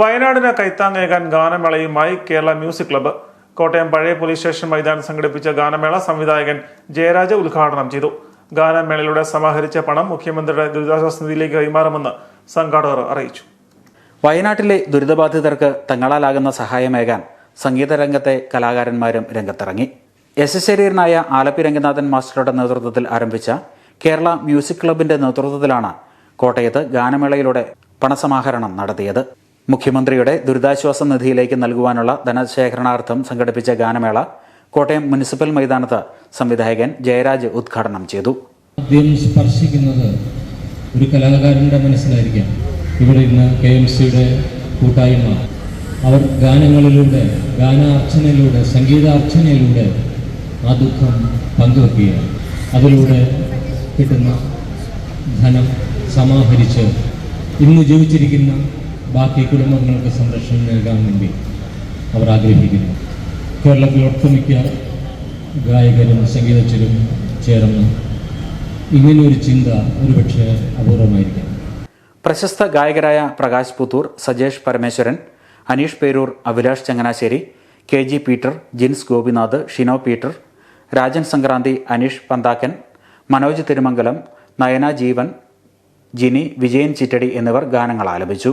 വയനാടിന് കൈത്താങ്ങേകാൻ ഗാനമേളയുമായി കേരള മ്യൂസിക് ക്ലബ്ബ്. കോട്ടയം പഴയ പോലീസ് സ്റ്റേഷൻ മൈതാനം സംഘടിപ്പിച്ച ഗാനമേള സംവിധായകൻ ജയരാജ ഉദ്ഘാടനം ചെയ്തു. ഗാനമേളയിലൂടെ സമാഹരിച്ച പണം മുഖ്യമന്ത്രിയുടെ ദുരിതാശ്വാസ നിധിയിലേക്ക് കൈമാറുമെന്ന് സംഘാടകർ അറിയിച്ചു. വയനാട്ടിലെ ദുരിതബാധിതർക്ക് തങ്ങളാലാകുന്ന സഹായമേകാൻ സംഗീതരംഗത്തെ കലാകാരന്മാരും രംഗത്തിറങ്ങി. യശശരീരനായ ആലപ്പി രംഗനാഥൻ മാസ്റ്ററുടെ നേതൃത്വത്തിൽ ആരംഭിച്ച കേരള മ്യൂസിക് ക്ലബിന്റെ നേതൃത്വത്തിലാണ് കോട്ടയത്ത് ഗാനമേളയിലൂടെ പണസമാഹരണം നടത്തിയത്. മുഖ്യമന്ത്രിയുടെ ദുരിതാശ്വാസ നിധിയിലേക്ക് നൽകുവാനുള്ള ധനശേഖരണാർത്ഥം സംഘടിപ്പിച്ച ഗാനമേള കോട്ടയം മുനിസിപ്പൽ മൈതാനത്ത് സംവിധായകൻ ജയരാജ് ഉദ്ഘാടനം ചെയ്തു. സ്പർശിക്കുന്നത് ഒരു കലാകാരന്റെ മനസ്സിലായിരിക്കാം. ഇവിടെ ഇന്ന് കെ എം സിയുടെ കൂട്ടായ്മ. അവർ ഗാനങ്ങളിലൂടെ ഗാനാർച്ചനയിലൂടെ സംഗീതാർച്ചനയിലൂടെ ആ ദുഃഖം പങ്കുവെക്കുകയാണ്. അതിലൂടെ കിട്ടുന്ന ധനം സമാഹരിച്ച് ഇന്ന് ജീവിച്ചിരിക്കുന്ന ബാക്കി കുടുംബങ്ങൾക്ക് സംരക്ഷണം നൽകാൻ വേണ്ടി അവർ ആഗ്രഹിക്കുന്നു. കേരളത്തിൽ ഒട്ടുമിക്ക ഗായകരും സംഗീതജ്ഞരും ചേർന്ന് ഇങ്ങനെയൊരു ചിന്ത ഒരുപക്ഷെ അപൂർവമായിരിക്കാം. പ്രശസ്ത ഗായകരായ Prakash Puthur Sajesh Parameswaran Aneesh Perur Abhilash Changanassery K G Peter Jins Gopinath Shino Peter Rajan Sankranthi Aneesh Panthakkan Manoj Thirumangalam Nayana Jeevan Jini Vijayan Chittadi എന്നിവർ ഗാനങ്ങൾ ആലപിച്ചു.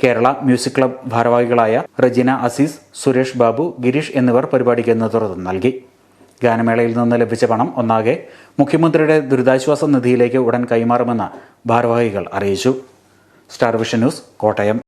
കേരള മ്യൂസിക് ക്ലബ് ഭാരവാഹികളായ റജിന അസീസ് സുരേഷ് ബാബു ഗിരീഷ് എന്നിവർ പരിപാടിക്ക് നേതൃത്വം നൽകി. ഗാനമേളയിൽ നിന്ന് ലഭിച്ച പണം ഒന്നാകെ മുഖ്യമന്ത്രിയുടെ ദുരിതാശ്വാസ നിധിയിലേക്ക് ഉടൻ കൈമാറുമെന്ന് ഭാരവാഹികൾ അറിയിച്ചു. Star vision news Kottayam.